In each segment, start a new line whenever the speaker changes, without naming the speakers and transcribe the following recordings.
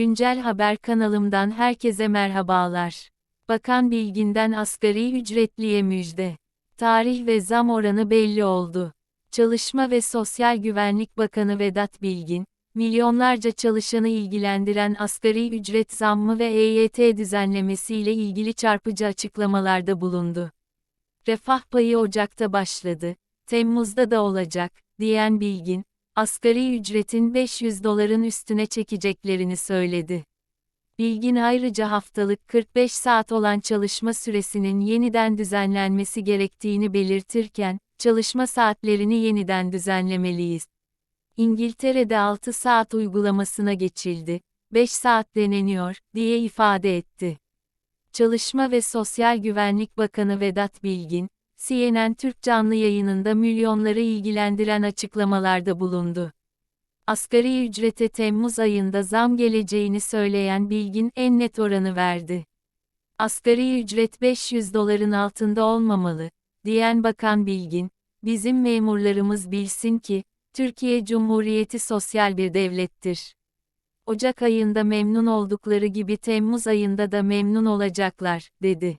Güncel Haber kanalımdan herkese merhabalar. Bakan Bilgin'den asgari ücretliye müjde. Tarih ve zam oranı belli oldu. Çalışma ve Sosyal Güvenlik Bakanı Vedat Bilgin, milyonlarca çalışanı ilgilendiren asgari ücret zammı ve EYT düzenlemesiyle ilgili çarpıcı açıklamalarda bulundu. Refah payı Ocak'ta başladı, Temmuz'da da olacak, diyen Bilgin, asgari ücretin 500 doların üstüne çekeceklerini söyledi. Bilgin ayrıca haftalık 45 saat olan çalışma süresinin yeniden düzenlenmesi gerektiğini belirtirken, çalışma saatlerini yeniden düzenlemeliyiz. İngiltere'de 6 saat uygulamasına geçildi, 5 saat deneniyor, diye ifade etti. Çalışma ve Sosyal Güvenlik Bakanı Vedat Bilgin, CNN Türk canlı yayınında milyonları ilgilendiren açıklamalarda bulundu. Asgari ücrete Temmuz ayında zam geleceğini söyleyen Bilgin en net oranı verdi. Asgari ücret 500 doların altında olmamalı, diyen Bakan Bilgin, bizim memurlarımız bilsin ki, Türkiye Cumhuriyeti sosyal bir devlettir. Ocak ayında memnun oldukları gibi Temmuz ayında da memnun olacaklar, dedi.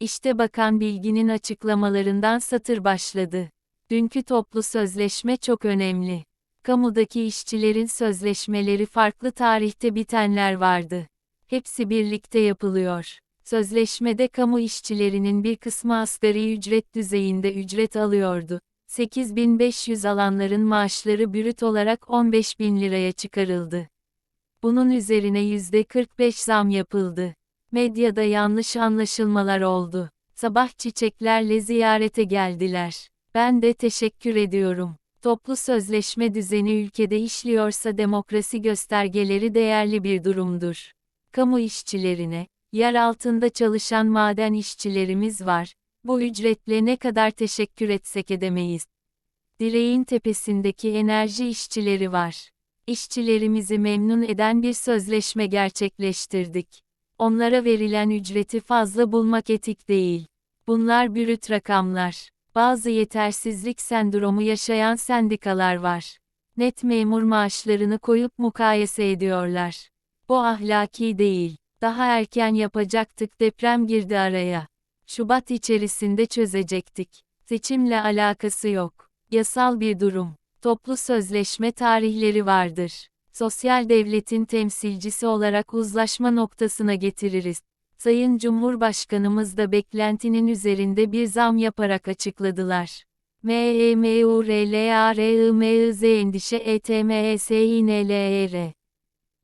İşte Bakan Bilgin'in açıklamalarından satır başladı. Dünkü toplu sözleşme çok önemli. Kamudaki işçilerin sözleşmeleri farklı tarihte bitenler vardı. Hepsi birlikte yapılıyor. Sözleşmede kamu işçilerinin bir kısmı asgari ücret düzeyinde ücret alıyordu. 8500 alanların maaşları bürüt olarak 15 bin liraya çıkarıldı. Bunun üzerine %45 zam yapıldı. Medyada yanlış anlaşılmalar oldu. Sabah çiçeklerle ziyarete geldiler. Ben de teşekkür ediyorum. Toplu sözleşme düzeni ülkede işliyorsa demokrasi göstergeleri değerli bir durumdur. Kamu işçilerine, yer altında çalışan maden işçilerimiz var. Bu ücretle ne kadar teşekkür etsek edemeyiz. Direğin tepesindeki enerji işçileri var. İşçilerimizi memnun eden bir sözleşme gerçekleştirdik. Onlara verilen ücreti fazla bulmak etik değil. Bunlar bürüt rakamlar. Bazı yetersizlik sendromu yaşayan sendikalar var. Net memur maaşlarını koyup mukayese ediyorlar. Bu ahlaki değil. Daha erken yapacaktık deprem girdi araya. Şubat içerisinde çözecektik. Seçimle alakası yok. Yasal bir durum. Toplu sözleşme tarihleri vardır sosyal devletin temsilcisi olarak uzlaşma noktasına getiririz. Sayın Cumhurbaşkanımız da beklentinin üzerinde bir zam yaparak açıkladılar. MEMURLARIMIZ endişe ETMESİNLER.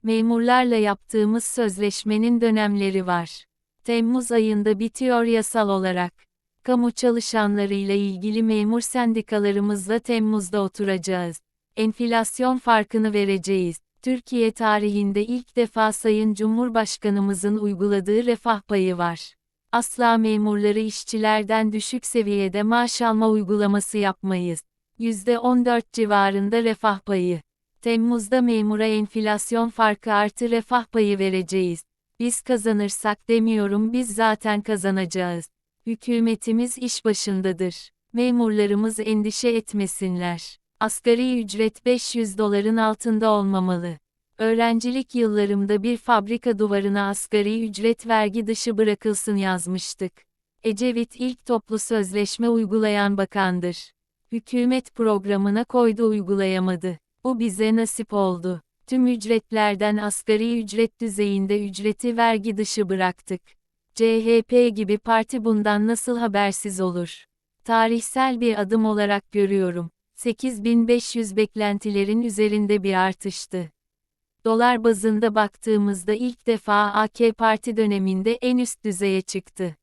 Memurlarla yaptığımız sözleşmenin dönemleri var. Temmuz ayında bitiyor yasal olarak. Kamu çalışanlarıyla ilgili memur sendikalarımızla Temmuz'da oturacağız. Enflasyon farkını vereceğiz. Türkiye tarihinde ilk defa Sayın Cumhurbaşkanımızın uyguladığı refah payı var. Asla memurları işçilerden düşük seviyede maaş alma uygulaması yapmayız. %14 civarında refah payı. Temmuz'da memura enflasyon farkı artı refah payı vereceğiz. Biz kazanırsak demiyorum biz zaten kazanacağız. Hükümetimiz iş başındadır. Memurlarımız endişe etmesinler. Asgari ücret 500 doların altında olmamalı. Öğrencilik yıllarımda bir fabrika duvarına asgari ücret vergi dışı bırakılsın yazmıştık. Ecevit ilk toplu sözleşme uygulayan bakandır. Hükümet programına koydu uygulayamadı. Bu bize nasip oldu. Tüm ücretlerden asgari ücret düzeyinde ücreti vergi dışı bıraktık. CHP gibi parti bundan nasıl habersiz olur? Tarihsel bir adım olarak görüyorum. 8500 beklentilerin üzerinde bir artıştı. Dolar bazında baktığımızda ilk defa AK Parti döneminde en üst düzeye çıktı.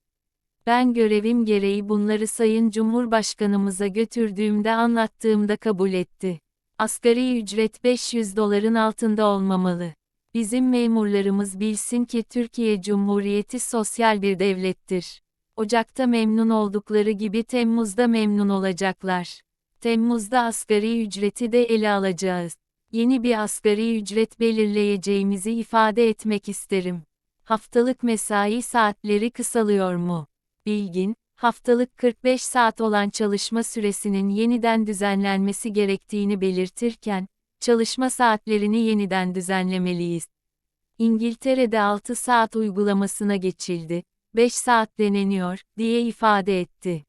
Ben görevim gereği bunları Sayın Cumhurbaşkanımıza götürdüğümde anlattığımda kabul etti. Asgari ücret 500 doların altında olmamalı. Bizim memurlarımız bilsin ki Türkiye Cumhuriyeti sosyal bir devlettir. Ocakta memnun oldukları gibi Temmuz'da memnun olacaklar. Temmuz'da asgari ücreti de ele alacağız. Yeni bir asgari ücret belirleyeceğimizi ifade etmek isterim. Haftalık mesai saatleri kısalıyor mu? Bilgin, haftalık 45 saat olan çalışma süresinin yeniden düzenlenmesi gerektiğini belirtirken, çalışma saatlerini yeniden düzenlemeliyiz. İngiltere'de 6 saat uygulamasına geçildi, 5 saat deneniyor, diye ifade etti.